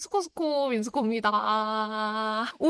스코스코 민스코입니다.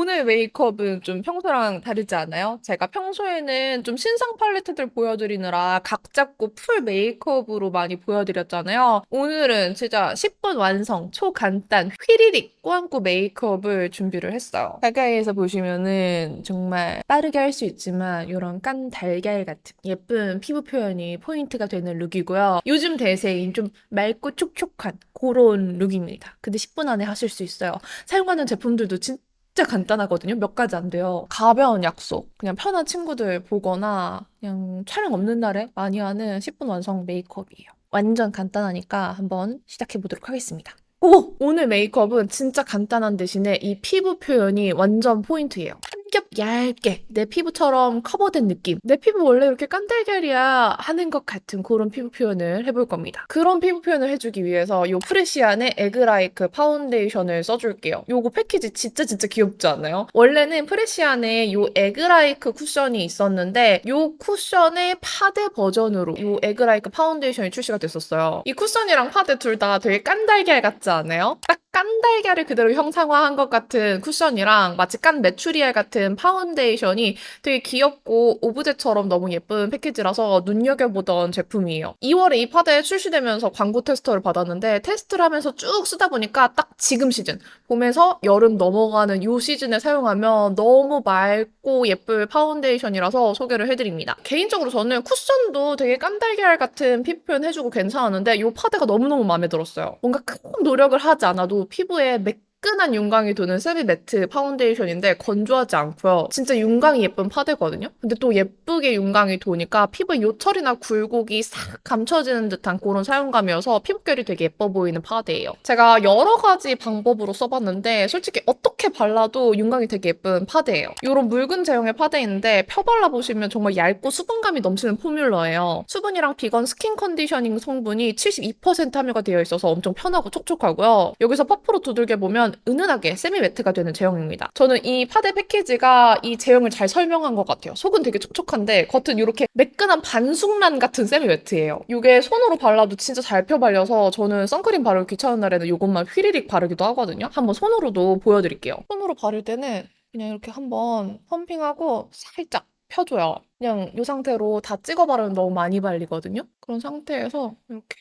오늘 메이크업은 좀 평소랑 다르지 않아요? 제가 평소에는 좀 신상 팔레트들 보여드리느라 각 잡고 풀 메이크업으로 많이 보여드렸잖아요. 오늘은 진짜 10분 완성, 초간단, 휘리릭 꾸안꾸 메이크업을 준비를 했어요. 가까이에서 보시면은 정말 빠르게 할 수 있지만 이런 깐 달걀 같은 예쁜 피부 표현이 포인트가 되는 룩이고요. 요즘 대세인 좀 맑고 촉촉한 그런 룩입니다. 근데 10분 안에 하실 수 있어요. 사용하는 제품들도 진짜 간단하거든요. 몇 가지 안 돼요. 가벼운 약속, 그냥 편한 친구들 보거나 그냥 촬영 없는 날에 많이 하는 10분 완성 메이크업이에요. 완전 간단하니까 한번 시작해 보도록 하겠습니다. 오! 오늘 메이크업은 진짜 간단한 대신에 이 피부 표현이 완전 포인트예요. 한겹 얇게 내 피부처럼 커버된 느낌. 내 피부 원래 이렇게 깐달걀이야 하는 것 같은 그런 피부 표현을 해볼 겁니다. 그런 피부 표현을 해주기 위해서 이 프레시안의 에그라이크 파운데이션을 써줄게요. 요거 패키지 진짜 진짜 귀엽지 않아요? 원래는 프레시안에 이 에그라이크 쿠션이 있었는데 이 쿠션의 파데 버전으로 이 에그라이크 파운데이션이 출시가 됐었어요. 이 쿠션이랑 파데 둘 다 되게 깐달걀 같지 않아요? 딱 깐달걀을 그대로 형상화한 것 같은 쿠션이랑 마치 깐 메추리알 같은 파운데이션이 되게 귀엽고 오브제처럼 너무 예쁜 패키지라서 눈여겨보던 제품이에요. 2월에 이 파데 출시되면서 광고 테스터를 받았는데 테스트를 하면서 쭉 쓰다 보니까 딱 지금 시즌, 봄에서 여름 넘어가는 이 시즌에 사용하면 너무 맑고 예쁠 파운데이션이라서 소개를 해드립니다. 개인적으로 저는 쿠션도 되게 깐달걀 같은 피부 표현 해주고 괜찮았는데 이 파데가 너무너무 마음에 들었어요. 뭔가 큰 노력을 하지 않아도 피부에 매끈한 윤광이 도는 세비 매트 파운데이션인데 건조하지 않고요. 진짜 윤광이 예쁜 파데거든요. 근데 또 예쁘게 윤광이 도니까 피부에 요철이나 굴곡이 싹 감춰지는 듯한 그런 사용감이어서 피부결이 되게 예뻐 보이는 파데예요. 제가 여러 가지 방법으로 써봤는데 솔직히 어떻게 발라도 윤광이 되게 예쁜 파데예요. 이런 묽은 제형의 파데인데 펴 발라보시면 정말 얇고 수분감이 넘치는 포뮬러예요. 수분이랑 비건 스킨 컨디셔닝 성분이 72% 함유가 되어 있어서 엄청 편하고 촉촉하고요. 여기서 퍼프로 두들겨 보면 은은하게 세미 매트가 되는 제형입니다. 저는 이 파데 패키지가 이 제형을 잘 설명한 것 같아요. 속은 되게 촉촉한데 겉은 이렇게 매끈한 반숙란 같은 세미 매트예요. 이게 손으로 발라도 진짜 잘 펴 발려서 저는 선크림 바르기 귀찮은 날에는 이것만 휘리릭 바르기도 하거든요. 한번 손으로도 보여드릴게요. 손으로 바를 때는 그냥 이렇게 한번 펌핑하고 살짝 펴줘요. 그냥 이 상태로 다 찍어 바르면 너무 많이 발리거든요. 그런 상태에서 이렇게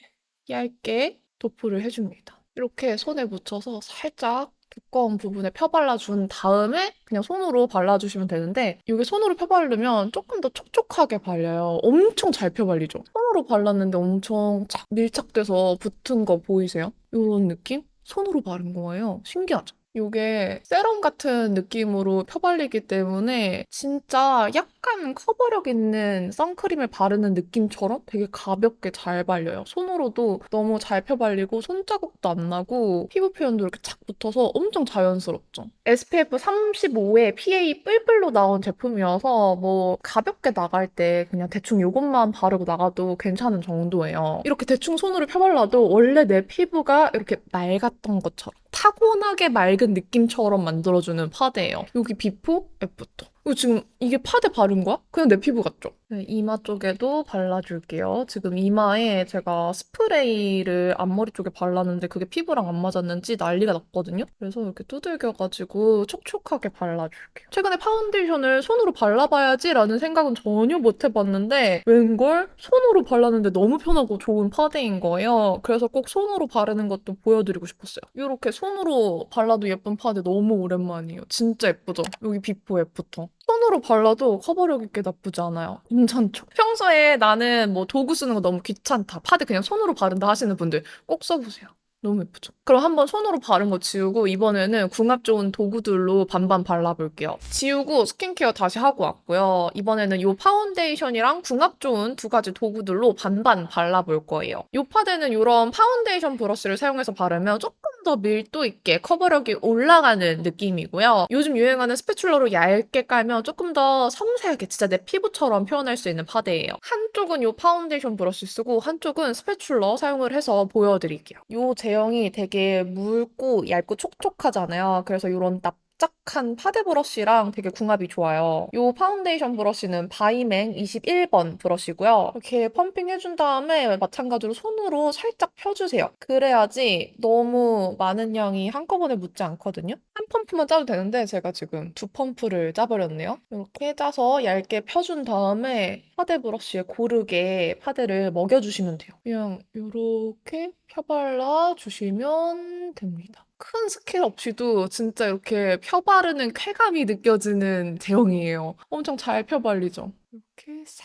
얇게 도프를 해줍니다. 이렇게 손에 묻혀서 살짝 두꺼운 부분에 펴 발라준 다음에 그냥 손으로 발라주시면 되는데 이게 손으로 펴 바르면 조금 더 촉촉하게 발려요. 엄청 잘 펴 발리죠? 손으로 발랐는데 엄청 착 밀착돼서 붙은 거 보이세요? 이런 느낌? 손으로 바른 거예요. 신기하죠? 이게 세럼 같은 느낌으로 펴발리기 때문에 진짜 약간 커버력 있는 선크림을 바르는 느낌처럼 되게 가볍게 잘 발려요. 손으로도 너무 잘 펴 발리고 손자국도 안 나고 피부 표현도 이렇게 착 붙어서 엄청 자연스럽죠. SPF 35에 PA 뿔뿔로 나온 제품이어서 뭐 가볍게 나갈 때 그냥 대충 이것만 바르고 나가도 괜찮은 정도예요. 이렇게 대충 손으로 펴발라도 원래 내 피부가 이렇게 맑았던 것처럼 타고나게 맑은 느낌처럼 만들어주는 파데예요. 여기 비포, 애프터. 이거 지금 이게 파데 바른 거야? 그냥 내 피부 같죠? 네, 이마 쪽에도 발라줄게요. 지금 이마에 제가 스프레이를 앞머리 쪽에 발랐는데 그게 피부랑 안 맞았는지 난리가 났거든요? 그래서 이렇게 두들겨가지고 촉촉하게 발라줄게요. 최근에 파운데이션을 손으로 발라봐야지라는 생각은 전혀 못 해봤는데 웬걸 손으로 발랐는데 너무 편하고 좋은 파데인 거예요. 그래서 꼭 손으로 바르는 것도 보여드리고 싶었어요. 이렇게 손으로 발라도 예쁜 파데 너무 오랜만이에요. 진짜 예쁘죠? 여기 비포 애프터. 손으로 발라도 커버력 있게 나쁘지 않아요. 괜찮죠? 평소에 나는 뭐 도구 쓰는 거 너무 귀찮다. 파데 그냥 손으로 바른다 하시는 분들 꼭 써보세요. 너무 예쁘죠? 그럼 한번 손으로 바른 거 지우고 이번에는 궁합 좋은 도구들로 반반 발라볼게요. 지우고 스킨케어 다시 하고 왔고요. 이번에는 이 파운데이션이랑 궁합 좋은 두 가지 도구들로 반반 발라볼 거예요. 이 파데는 이런 파운데이션 브러쉬를 사용해서 바르면 조금 더 밀도 있게 커버력이 올라가는 느낌이고요. 요즘 유행하는 스패츌러로 얇게 깔면 조금 더 섬세하게 진짜 내 피부처럼 표현할 수 있는 파데예요. 한쪽은 이 파운데이션 브러쉬 쓰고 한쪽은 스패츌러 사용을 해서 보여드릴게요. 이제 형이 되게 묽고 얇고 촉촉하잖아요. 그래서 이런 납 작한 파데 브러쉬랑 되게 궁합이 좋아요. 이 파운데이션 브러쉬는 바이맹 21번 브러쉬고요. 이렇게 펌핑 해준 다음에 마찬가지로 손으로 살짝 펴주세요. 그래야지 너무 많은 양이 한꺼번에 묻지 않거든요. 한 펌프만 짜도 되는데 제가 지금 두 펌프를 짜버렸네요. 이렇게 짜서 얇게 펴준 다음에 파데 브러쉬에 고르게 파데를 먹여주시면 돼요. 그냥 이렇게 펴발라 주시면 됩니다. 큰 스킬 없이도 진짜 이렇게 펴바르는 쾌감이 느껴지는 제형이에요. 엄청 잘 펴발리죠? 이렇게 싹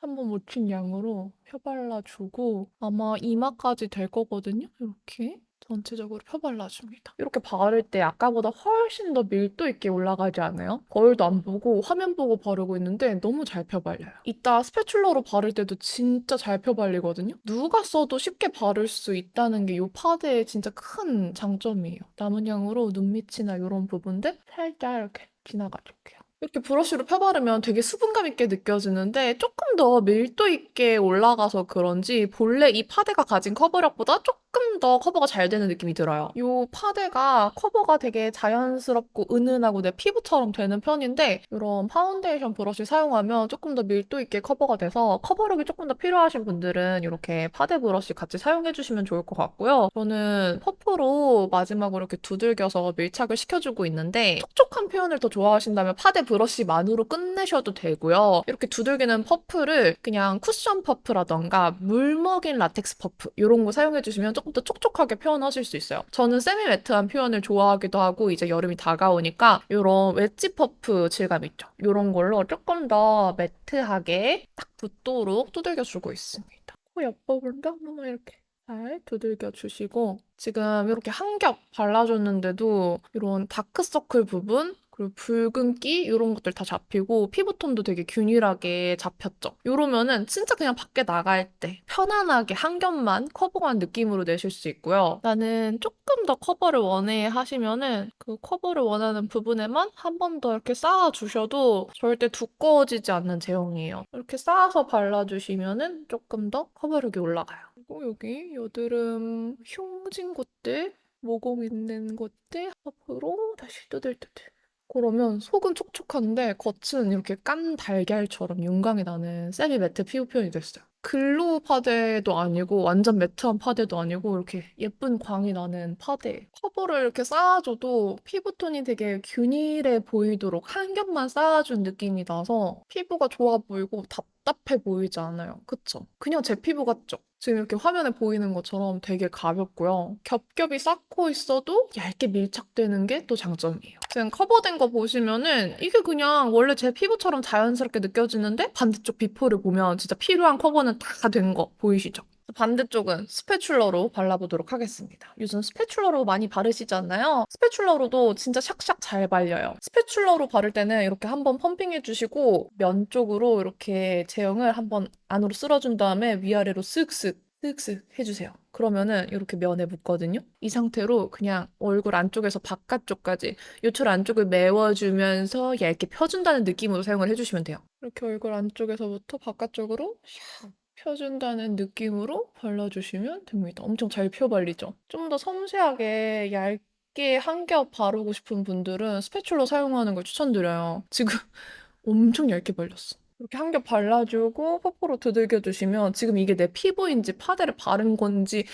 한번 묻힌 양으로 펴발라주고 아마 이마까지 될 거거든요. 이렇게 전체적으로 펴발라줍니다. 이렇게 바를 때 아까보다 훨씬 더 밀도 있게 올라가지 않아요? 거울도 안 보고 화면 보고 바르고 있는데 너무 잘 펴발려요. 이따 스패츌러로 바를 때도 진짜 잘 펴발리거든요? 누가 써도 쉽게 바를 수 있다는 게 이 파데의 진짜 큰 장점이에요. 남은 양으로 눈 밑이나 이런 부분들 살짝 이렇게 지나가줄게요. 이렇게 브러쉬로 펴바르면 되게 수분감 있게 느껴지는데 조금 더 밀도 있게 올라가서 그런지 본래 이 파데가 가진 커버력보다 조금 더 커버가 잘 되는 느낌이 들어요. 이 파데가 커버가 되게 자연스럽고 은은하고 내 피부처럼 되는 편인데 이런 파운데이션 브러쉬 사용하면 조금 더 밀도 있게 커버가 돼서 커버력이 조금 더 필요하신 분들은 이렇게 파데 브러쉬 같이 사용해 주시면 좋을 것 같고요. 저는 퍼프로 마지막으로 이렇게 두들겨서 밀착을 시켜주고 있는데 촉촉한 표현을 더 좋아하신다면 파데 브러쉬만으로 끝내셔도 되고요. 이렇게 두들기는 퍼프를 그냥 쿠션 퍼프라던가 물 먹인 라텍스 퍼프 이런 거 사용해 주시면 조금 더 촉촉하게 표현하실 수 있어요. 저는 세미 매트한 표현을 좋아하기도 하고 이제 여름이 다가오니까 이런 웨지 퍼프 질감 있죠. 이런 걸로 조금 더 매트하게 딱 붙도록 두들겨 주고 있습니다. 코 옆부분도 한 번만 이렇게 잘 두들겨 주시고 지금 이렇게 한 겹 발라줬는데도 이런 다크서클 부분 그리고 붉은기 이런 것들 다 잡히고 피부톤도 되게 균일하게 잡혔죠. 이러면은 진짜 그냥 밖에 나갈 때 편안하게 한 겹만 커버한 느낌으로 내실 수 있고요. 나는 조금 더 커버를 원해 하시면은 그 커버를 원하는 부분에만 한 번 더 이렇게 쌓아 주셔도 절대 두꺼워지지 않는 제형이에요. 이렇게 쌓아서 발라주시면은 조금 더 커버력이 올라가요. 그리고 여기 여드름 흉진 곳들 모공 있는 곳들 앞으로 다시 두들두들. 그러면 속은 촉촉한데 겉은 이렇게 깐 달걀처럼 윤광이 나는 세미 매트 피부 표현이 됐어요. 글로우 파데도 아니고 완전 매트한 파데도 아니고 이렇게 예쁜 광이 나는 파데. 커버를 이렇게 쌓아줘도 피부톤이 되게 균일해 보이도록 한 겹만 쌓아준 느낌이 나서 피부가 좋아 보이고 답답해 보이지 않아요. 그쵸? 그냥 제 피부 같죠? 지금 이렇게 화면에 보이는 것처럼 되게 가볍고요. 겹겹이 쌓고 있어도 얇게 밀착되는 게 또 장점이에요. 지금 커버된 거 보시면은 이게 그냥 원래 제 피부처럼 자연스럽게 느껴지는데 반대쪽 비포를 보면 진짜 필요한 커버는 다 된 거 보이시죠? 반대쪽은 스패츌러로 발라보도록 하겠습니다. 요즘 스패츌러로 많이 바르시잖아요. 스패츌러로도 진짜 샥샥 잘 발려요. 스패츌러로 바를 때는 이렇게 한번 펌핑해 주시고 면 쪽으로 이렇게 제형을 한번 안으로 쓸어준 다음에 위아래로 쓱쓱 쓱쓱 해주세요. 그러면은 이렇게 면에 묻거든요. 이 상태로 그냥 얼굴 안쪽에서 바깥쪽까지 요철 안쪽을 메워주면서 얇게 펴준다는 느낌으로 사용을 해주시면 돼요. 이렇게 얼굴 안쪽에서부터 바깥쪽으로 샥 펴준다는 느낌으로 발라주시면 됩니다. 엄청 잘 펴발리죠? 좀 더 섬세하게 얇게 한 겹 바르고 싶은 분들은 스패츌러 사용하는 걸 추천드려요. 지금 엄청 얇게 발렸어. 이렇게 한 겹 발라주고 퍼프로 두들겨 주시면 지금 이게 내 피부인지 파데를 바른 건지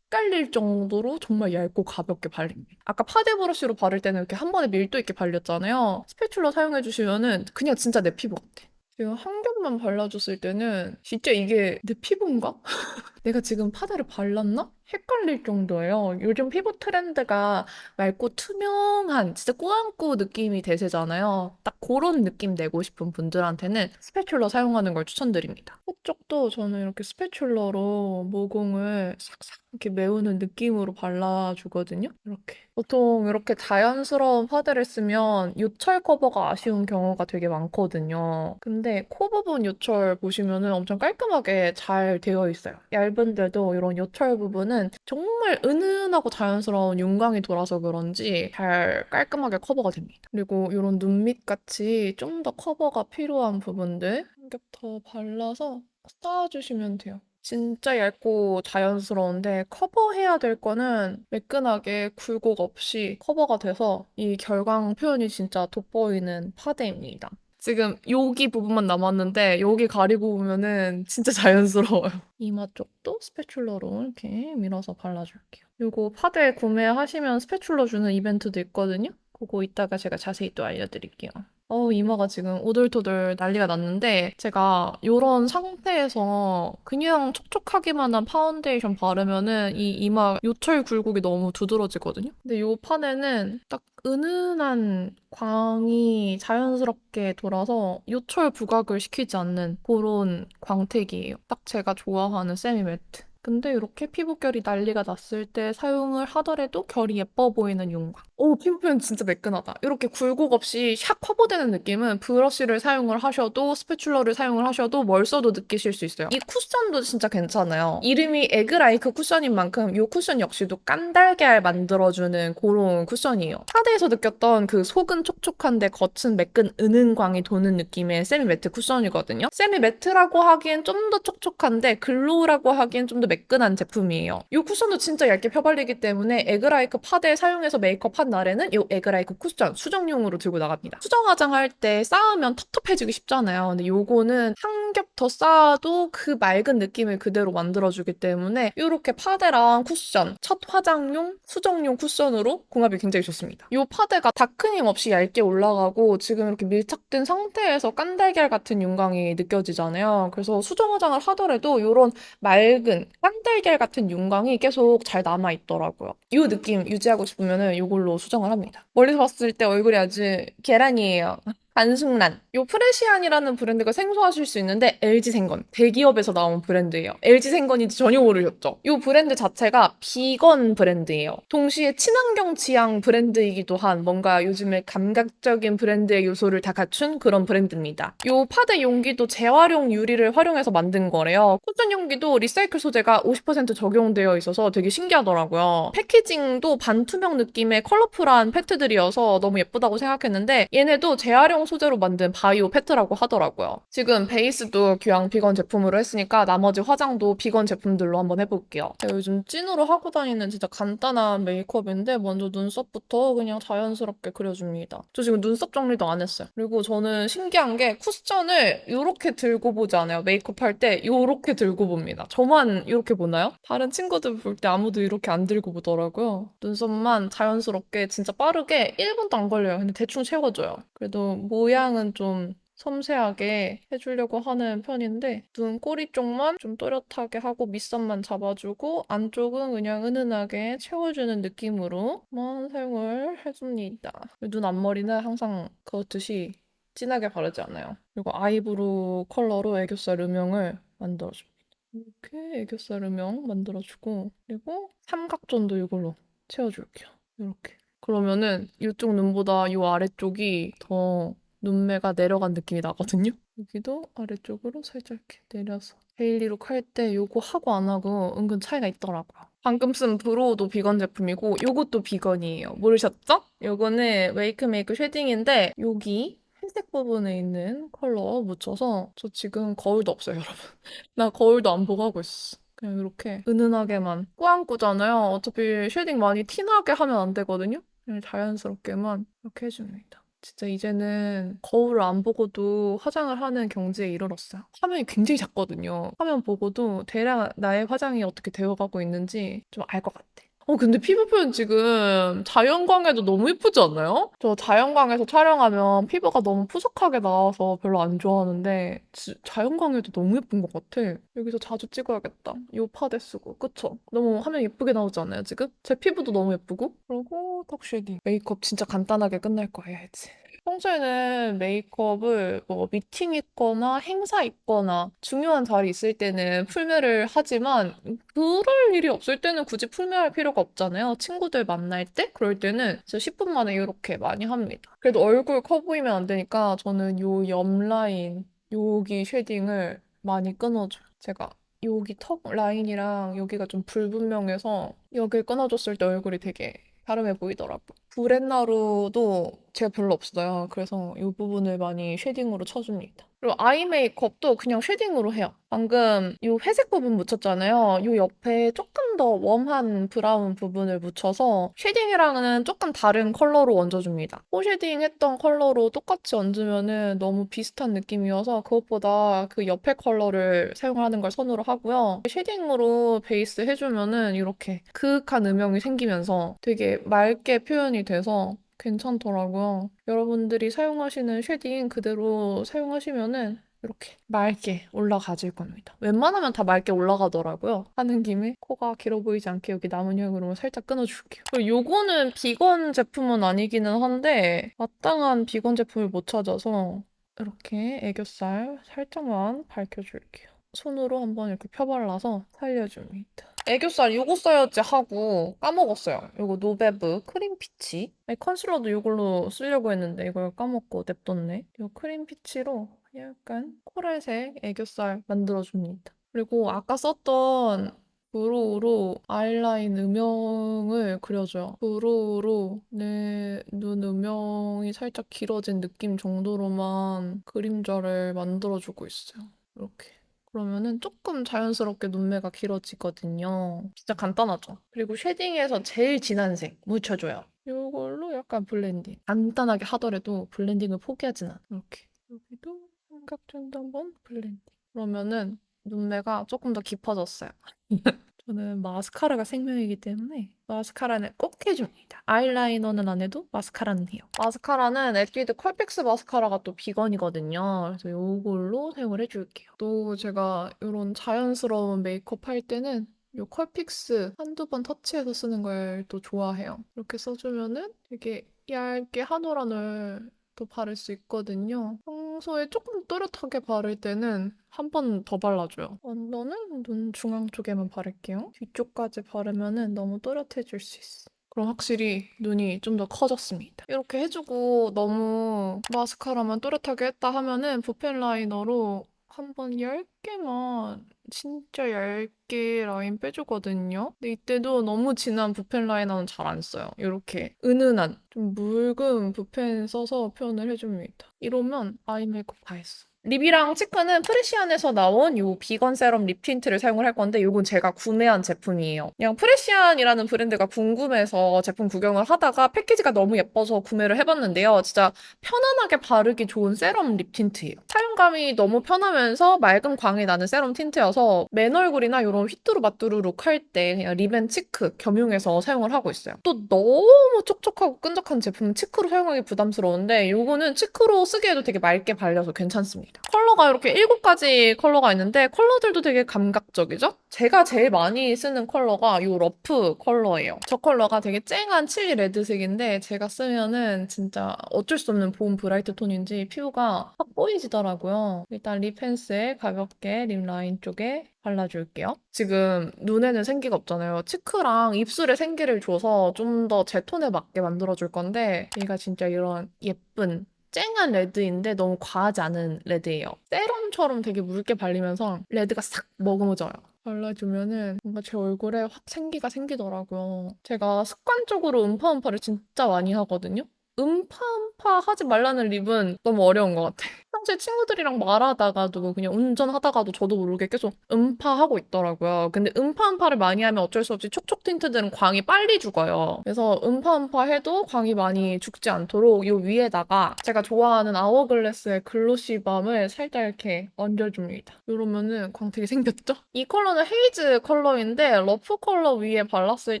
헷갈릴 정도로 정말 얇고 가볍게 발립니다. 아까 파데 브러쉬로 바를 때는 이렇게 한 번에 밀도 있게 발렸잖아요. 스패츌러 사용해 주시면은 그냥 진짜 내 피부 같아. 지금 한 겹만 발라줬을 때는 진짜 이게 내 피부인가? 내가 지금 파데를 발랐나? 헷갈릴 정도예요. 요즘 피부 트렌드가 맑고 투명한 진짜 꾸안꾸 느낌이 대세잖아요. 딱 그런 느낌 내고 싶은 분들한테는 스패츌러 사용하는 걸 추천드립니다. 코 쪽도 저는 이렇게 스패츌러로 모공을 싹싹 이렇게 메우는 느낌으로 발라주거든요. 이렇게. 보통 이렇게 자연스러운 파데를 쓰면 요철 커버가 아쉬운 경우가 되게 많거든요. 근데 코 부분 요철 보시면은 엄청 깔끔하게 잘 되어 있어요. 얇은데도 이런 요철 부분은 정말 은은하고 자연스러운 윤광이 돌아서 그런지 잘 깔끔하게 커버가 됩니다. 그리고 이런 눈밑 같이 좀 더 커버가 필요한 부분들 한 겹 더 발라서 쌓아주시면 돼요. 진짜 얇고 자연스러운데 커버해야 될 거는 매끈하게 굴곡 없이 커버가 돼서 이 결광 표현이 진짜 돋보이는 파데입니다. 지금 여기 부분만 남았는데 여기 가리고 보면은 진짜 자연스러워요. 이마 쪽도 스패츌러로 이렇게 밀어서 발라줄게요. 요거 파데 구매하시면 스패츌러 주는 이벤트도 있거든요. 그거 이따가 제가 자세히 또 알려드릴게요. 어, 이마가 지금 오돌토돌 난리가 났는데 제가 이런 상태에서 그냥 촉촉하기만 한 파운데이션 바르면은 이 이마 요철 굴곡이 너무 두드러지거든요. 근데 이 판에는 딱 은은한 광이 자연스럽게 돌아서 요철 부각을 시키지 않는 그런 광택이에요. 딱 제가 좋아하는 세미 매트. 근데 이렇게 피부결이 난리가 났을 때 사용을 하더라도 결이 예뻐 보이는 윤광. 오, 피부 표현 진짜 매끈하다. 이렇게 굴곡 없이 샥 커버되는 느낌은 브러쉬를 사용을 하셔도 스패츌러를 사용을 하셔도 뭘 써도 느끼실 수 있어요. 이 쿠션도 진짜 괜찮아요. 이름이 에그라이크 쿠션인 만큼 이 쿠션 역시도 깐달걀 만들어주는 그런 쿠션이에요. 파데에서 느꼈던 그 속은 촉촉한데 겉은 매끈 은은광이 도는 느낌의 세미 매트 쿠션이거든요. 세미 매트라고 하기엔 좀 더 촉촉한데 글로우라고 하기엔 좀 더 매끈한 제품이에요. 이 쿠션도 진짜 얇게 펴발리기 때문에 에그라이크 파데 사용해서 메이크업 한 날에는 이 에그라이크 쿠션 수정용으로 들고 나갑니다. 수정 화장할 때 쌓으면 텁텁해지기 쉽잖아요. 근데 요거는 한 겹 더 쌓아도 그 맑은 느낌을 그대로 만들어주기 때문에 이렇게 파데랑 쿠션, 첫 화장용, 수정용 쿠션으로 궁합이 굉장히 좋습니다. 이 파데가 다크닝 없이 얇게 올라가고 지금 이렇게 밀착된 상태에서 깐달걀 같은 윤광이 느껴지잖아요. 그래서 수정 화장을 하더라도 이런 맑은 깐달걀 같은 윤광이 계속 잘 남아 있더라고요. 이 느낌 유지하고 싶으면 이걸로 수정을 합니다. 멀리서 봤을 때 얼굴이 아주 계란이에요. 안숙란. 요 프레시안이라는 브랜드가 생소하실 수 있는데 LG 생건 대기업에서 나온 브랜드예요. LG 생건인지 전혀 모르셨죠? 요 브랜드 자체가 비건 브랜드예요. 동시에 친환경 취향 브랜드이기도 한 뭔가 요즘에 감각적인 브랜드의 요소를 다 갖춘 그런 브랜드입니다. 요 파데 용기도 재활용 유리를 활용해서 만든 거래요. 쿠션 용기도 리사이클 소재가 50% 적용되어 있어서 되게 신기하더라고요. 패키징도 반투명 느낌의 컬러풀한 페트들이어서 너무 예쁘다고 생각했는데 얘네도 재활용 소재로 만든 바이오 페트라고 하더라고요. 지금 베이스도 귀향 비건 제품으로 했으니까 나머지 화장도 비건 제품들로 한번 해볼게요. 제가 요즘 찐으로 하고 다니는 진짜 간단한 메이크업인데 먼저 눈썹부터 그냥 자연스럽게 그려줍니다. 저 지금 눈썹 정리도 안 했어요. 그리고 저는 신기한 게 쿠션을 이렇게 들고 보지 않아요. 메이크업 할 때 이렇게 들고 봅니다. 저만 이렇게 보나요? 다른 친구들 볼 때 아무도 이렇게 안 들고 보더라고요. 눈썹만 자연스럽게 진짜 빠르게 1분도 안 걸려요. 근데 대충 채워줘요. 그래도 모양은 좀 섬세하게 해주려고 하는 편인데 눈 꼬리 쪽만 좀 또렷하게 하고 밑선만 잡아주고 안쪽은 그냥 은은하게 채워주는 느낌으로만 사용을 해줍니다. 눈 앞머리는 항상 그렇듯이 진하게 바르지 않아요. 그리고 아이브로우 컬러로 애교살 음영을 만들어줍니다. 이렇게 애교살 음영 만들어주고 그리고 삼각존도 이걸로 채워줄게요. 이렇게. 그러면은 이쪽 눈보다 이 아래쪽이 더 눈매가 내려간 느낌이 나거든요. 여기도 아래쪽으로 살짝 이렇게 내려서 데일리룩 할때 요거 하고 안 하고 은근 차이가 있더라고요. 방금 쓴 브로우도 비건 제품이고 요것도 비건이에요. 모르셨죠? 요거는 웨이크 메이크 쉐딩인데 여기 회색 부분에 있는 컬러 묻혀서 저 지금 거울도 없어요, 여러분. 나 거울도 안 보고 하고 있어. 그냥 이렇게 은은하게만 꾸안꾸잖아요. 어차피 쉐딩 많이 티나게 하면 안 되거든요. 그냥 자연스럽게만 이렇게 해줍니다. 진짜 이제는 거울을 안 보고도 화장을 하는 경지에 이르렀어요. 화면이 굉장히 작거든요. 화면 보고도 대략 나의 화장이 어떻게 되어가고 있는지 좀 알 것 같아. 어, 근데 피부 표현 지금 자연광에도 너무 예쁘지 않나요? 저 자연광에서 촬영하면 피부가 너무 푸석하게 나와서 별로 안 좋아하는데 지- 자연광에도 너무 예쁜 것 같아. 여기서 자주 찍어야겠다. 요 파데 쓰고. 그쵸? 너무 화면 예쁘게 나오지 않아요, 지금? 제 피부도 너무 예쁘고. 그리고 턱 쉐딩. 메이크업 진짜 간단하게 끝날 거 해야지. 평소에는 메이크업을 뭐 미팅 있거나 행사 있거나 중요한 자리 있을 때는 풀메를 하지만 그럴 일이 없을 때는 굳이 풀메할 필요가 없잖아요. 친구들 만날 때? 그럴 때는 진짜 10분 만에 이렇게 많이 합니다. 그래도 얼굴 커 보이면 안 되니까 저는 요 옆 라인, 여기 쉐딩을 많이 끊어줘요. 제가 여기 턱 라인이랑 여기가 좀 불분명해서 여길 끊어줬을 때 얼굴이 되게 갸름해 보이더라고. 브렛나루도 제가 별로 없어요. 그래서 이 부분을 많이 쉐딩으로 쳐줍니다. 그리고 아이 메이크업도 그냥 쉐딩으로 해요. 방금 이 회색 부분 묻혔잖아요. 이 옆에 조금 더 웜한 브라운 부분을 묻혀서 쉐딩이랑은 조금 다른 컬러로 얹어줍니다. 포쉐딩 했던 컬러로 똑같이 얹으면은 너무 비슷한 느낌이어서 그것보다 그 옆에 컬러를 사용하는 걸 선호를 하고요. 쉐딩으로 베이스 해주면은 이렇게 그윽한 음영이 생기면서 되게 맑게 표현이 돼서 괜찮더라고요. 여러분들이 사용하시는 쉐딩 그대로 사용하시면은 이렇게 맑게 올라가질 겁니다. 웬만하면 다 맑게 올라가더라고요. 하는 김에 코가 길어 보이지 않게 여기 남은 혈구름을 살짝 끊어줄게요. 요거는 비건 제품은 아니기는 한데 마땅한 비건 제품을 못 찾아서 이렇게 애교살 살짝만 밝혀줄게요. 손으로 한번 이렇게 펴발라서 살려줍니다. 애교살 요거 써야지 하고 까먹었어요. 요거 노베브 크림 피치. 아니, 컨실러도 이걸로 쓰려고 했는데 이걸 까먹고 냅뒀네. 요 크림 피치로 약간 코랄색 애교살 만들어줍니다. 그리고 아까 썼던 브로우로 아이라인 음영을 그려줘요. 브로우로 내 눈 음영이 살짝 길어진 느낌 정도로만 그림자를 만들어주고 있어요. 이렇게. 그러면은 조금 자연스럽게 눈매가 길어지거든요. 진짜 간단하죠? 그리고 쉐딩에서 제일 진한 색 묻혀줘요. 이걸로 약간 블렌딩. 간단하게 하더라도 블렌딩을 포기하진 않아. 이렇게. 여기도 삼각존도 한번 블렌딩. 그러면은 눈매가 조금 더 깊어졌어요. 저는 마스카라가 생명이기 때문에 마스카라는 꼭 해줍니다. 아이라이너는 안 해도 마스카라는 해요. 마스카라는 에뛰드 컬픽스 마스카라가 또 비건이거든요. 그래서 이걸로 사용을 해줄게요. 또 제가 이런 자연스러운 메이크업 할 때는 이 컬픽스 한두 번 터치해서 쓰는 걸 또 좋아해요. 이렇게 써주면은 되게 얇게 한 올 한올 또 바를 수 있거든요. 평소에 조금 또렷하게 바를 때는 한 번 더 발라줘요. 언더는 눈 중앙 쪽에만 바를게요. 뒤쪽까지 바르면은 너무 또렷해질 수 있어. 그럼 확실히 눈이 좀 더 커졌습니다. 이렇게 해주고 너무 마스카라만 또렷하게 했다 하면은 붓펜 라이너로 한번 얇게만 진짜 얇게 라인 빼주거든요. 근데 이때도 너무 진한 붓펜 라이너는 잘 안 써요. 이렇게 은은한 좀 묽은 붓펜 써서 표현을 해줍니다. 이러면 아이 메이크업 다 했어. 립이랑 치크는 프레시안에서 나온 요 비건 세럼 립 틴트를 사용을 할 건데 요건 제가 구매한 제품이에요. 그냥 프레시안이라는 브랜드가 궁금해서 제품 구경을 하다가 패키지가 너무 예뻐서 구매를 해봤는데요. 진짜 편안하게 바르기 좋은 세럼 립 틴트예요. 사용감이 너무 편하면서 맑은 광이 나는 세럼 틴트여서 맨 얼굴이나 이런 휘뚜루 마뚜루 룩 할 때 그냥 립앤 치크 겸용해서 사용을 하고 있어요. 또 너무 촉촉하고 끈적한 제품은 치크로 사용하기 부담스러운데 요거는 치크로 쓰기에도 되게 맑게 발려서 괜찮습니다. 컬러가 이렇게 7가지 컬러가 있는데 컬러들도 되게 감각적이죠? 제가 제일 많이 쓰는 컬러가 이 러프 컬러예요. 저 컬러가 되게 쨍한 칠리 레드색인데 제가 쓰면은 진짜 어쩔 수 없는 봄 브라이트 톤인지 피부가 확 뽀얘지더라고요. 일단 립 펜슬 가볍게 립 라인 쪽에 발라줄게요. 지금 눈에는 생기가 없잖아요. 치크랑 입술에 생기를 줘서 좀 더 제 톤에 맞게 만들어줄 건데 얘가 진짜 이런 예쁜 쨍한 레드인데 너무 과하지 않은 레드예요. 세럼처럼 되게 묽게 발리면서 레드가 싹 머금어져요. 발라주면은 뭔가 제 얼굴에 확 생기가 생기더라고요. 제가 습관적으로 음파음파를 진짜 많이 하거든요. 음파음파 하지 말라는 립은 너무 어려운 것 같아. 평소에 친구들이랑 말하다가도 그냥 운전하다가도 저도 모르게 계속 음파하고 있더라고요. 근데 음파 음파를 많이 하면 어쩔 수 없이 촉촉 틴트들은 광이 빨리 죽어요. 그래서 음파 음파 해도 광이 많이 죽지 않도록 요 위에다가 제가 좋아하는 아워글래스의 글로시 밤을 살짝 이렇게 얹어줍니다. 이러면은 광택이 생겼죠? 이 컬러는 헤이즈 컬러인데 러프 컬러 위에 발랐을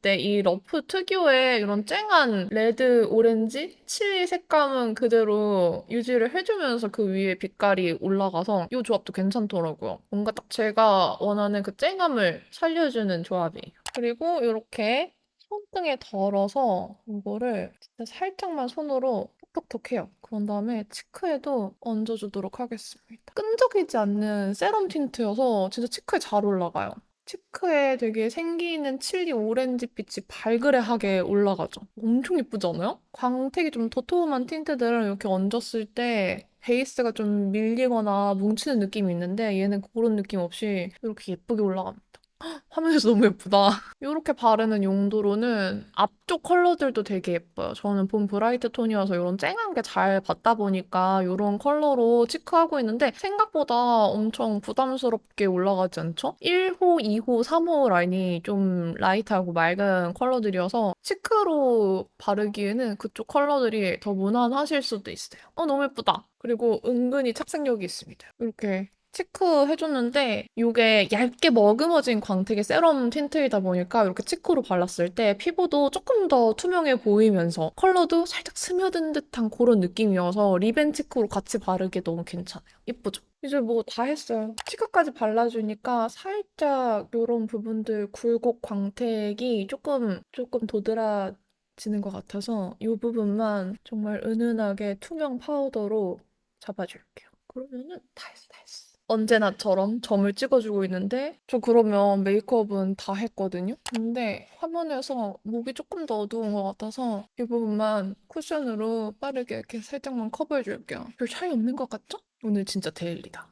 때 이 러프 특유의 이런 쨍한 레드, 오렌지, 칠리 색감은 그대로 유지를 해주면서 그 위에 빛깔이 올라가서 이 조합도 괜찮더라고요. 뭔가 딱 제가 원하는 그 쨍함을 살려주는 조합이에요. 그리고 이렇게 손등에 덜어서 이거를 진짜 살짝만 손으로 톡톡톡 해요. 그런 다음에 치크에도 얹어주도록 하겠습니다. 끈적이지 않는 세럼 틴트여서 진짜 치크에 잘 올라가요. 치크에 되게 생기 있는 칠리 오렌지빛이 발그레하게 올라가죠. 엄청 예쁘지 않아요? 광택이 좀 도톰한 틴트들을 이렇게 얹었을 때 베이스가 좀 밀리거나 뭉치는 느낌이 있는데 얘는 그런 느낌 없이 이렇게 예쁘게 올라갑니다. 헉, 화면에서 너무 예쁘다. 이렇게 바르는 용도로는 앞쪽 컬러들도 되게 예뻐요. 저는 본 브라이트 톤이어서 이런 쨍한 게 잘 받다 보니까 이런 컬러로 치크하고 있는데 생각보다 엄청 부담스럽게 올라가지 않죠? 1호, 2호, 3호 라인이 좀 라이트하고 맑은 컬러들이어서 치크로 바르기에는 그쪽 컬러들이 더 무난하실 수도 있어요. 어, 너무 예쁘다. 그리고 은근히 착색력이 있습니다. 이렇게 치크 해줬는데 이게 얇게 머금어진 광택의 세럼 틴트이다 보니까 이렇게 치크로 발랐을 때 피부도 조금 더 투명해 보이면서 컬러도 살짝 스며든 듯한 그런 느낌이어서 립앤 치크로 같이 바르기 너무 괜찮아요. 예쁘죠? 이제 뭐 다 했어요. 치크까지 발라주니까 살짝 이런 부분들 굴곡 광택이 조금 조금 도드라지는 것 같아서 이 부분만 정말 은은하게 투명 파우더로 잡아줄게요. 그러면은 다 했어, 다 했어. 언제나처럼 점을 찍어주고 있는데 저 그러면 메이크업은 다 했거든요. 근데 화면에서 목이 조금 더 어두운 것 같아서 이 부분만 쿠션으로 빠르게 이렇게 살짝만 커버해줄게요. 별 차이 없는 것 같죠? 오늘 진짜 데일리다.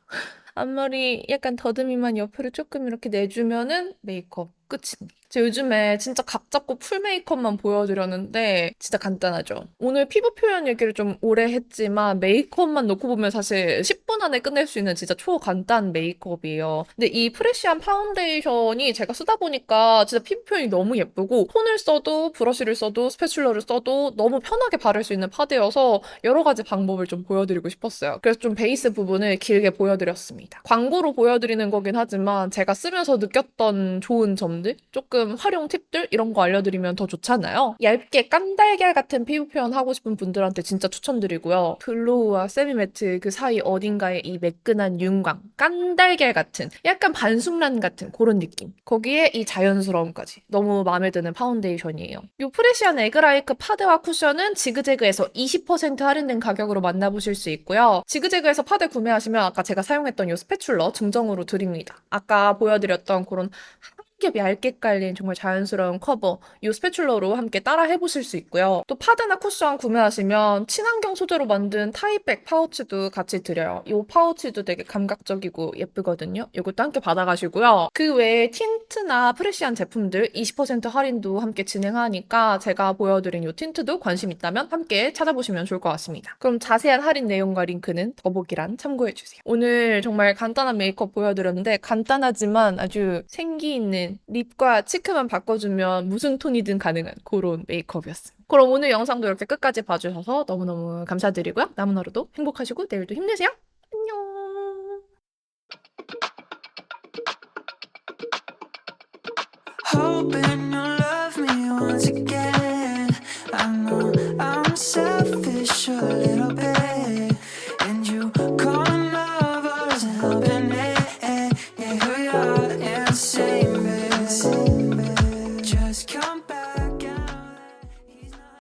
앞머리 약간 더듬이만 옆으로 조금 이렇게 내주면은 메이크업 끝입니다. 제가 요즘에 진짜 각 잡고 풀 메이크업만 보여드렸는데 진짜 간단하죠. 오늘 피부 표현 얘기를 좀 오래 했지만 메이크업만 놓고 보면 사실 10분 안에 끝낼 수 있는 진짜 초간단 메이크업이에요. 근데 이 프레시한 파운데이션이 제가 쓰다 보니까 진짜 피부 표현이 너무 예쁘고 톤을 써도 브러쉬를 써도 스패츌러를 써도 너무 편하게 바를 수 있는 파데여서 여러 가지 방법을 좀 보여드리고 싶었어요. 그래서 좀 베이스 부분을 길게 보여드렸습니다. 광고로 보여드리는 거긴 하지만 제가 쓰면서 느꼈던 좋은 점들, 조금 활용 팁들 이런 거 알려드리면 더 좋잖아요. 얇게 깐달걀 같은 피부 표현 하고 싶은 분들한테 진짜 추천드리고요. 글로우와 세미 매트 그 사이 어딘가에 이 매끈한 윤광, 깐달걀 같은 약간 반숙란 같은 그런 느낌. 거기에 이 자연스러움까지 너무 마음에 드는 파운데이션이에요. 이 프레시안 에그라이크 파데와 쿠션은 지그재그에서 20% 할인된 가격으로 만나보실 수 있고요. 지그재그에서 파데 구매하시면 아까 제가 사용했던 이 스패츌러 증정으로 드립니다. 아까 보여드렸던 그런 겹 얇게 깔린 정말 자연스러운 커버 이 스패츌러로 함께 따라 해보실 수 있고요. 또 파데나 쿠션 구매하시면 친환경 소재로 만든 타이백 파우치도 같이 드려요. 이 파우치도 되게 감각적이고 예쁘거든요. 이것도 함께 받아가시고요. 그 외에 틴트나 프레시한 제품들 20% 할인도 함께 진행하니까 제가 보여드린 이 틴트도 관심 있다면 함께 찾아보시면 좋을 것 같습니다. 그럼 자세한 할인 내용과 링크는 더보기란 참고해주세요. 오늘 정말 간단한 메이크업 보여드렸는데 간단하지만 아주 생기 있는 립과 치크만 바꿔주면 무슨 톤이든 가능한 그런 메이크업이었어요. 그럼 오늘 영상도 이렇게 끝까지 봐주셔서 너무너무 감사드리고요. 남은 하루도 행복하시고 내일도 힘내세요. 안녕. hoping you'll love me once again. I know I'm selfish, surely.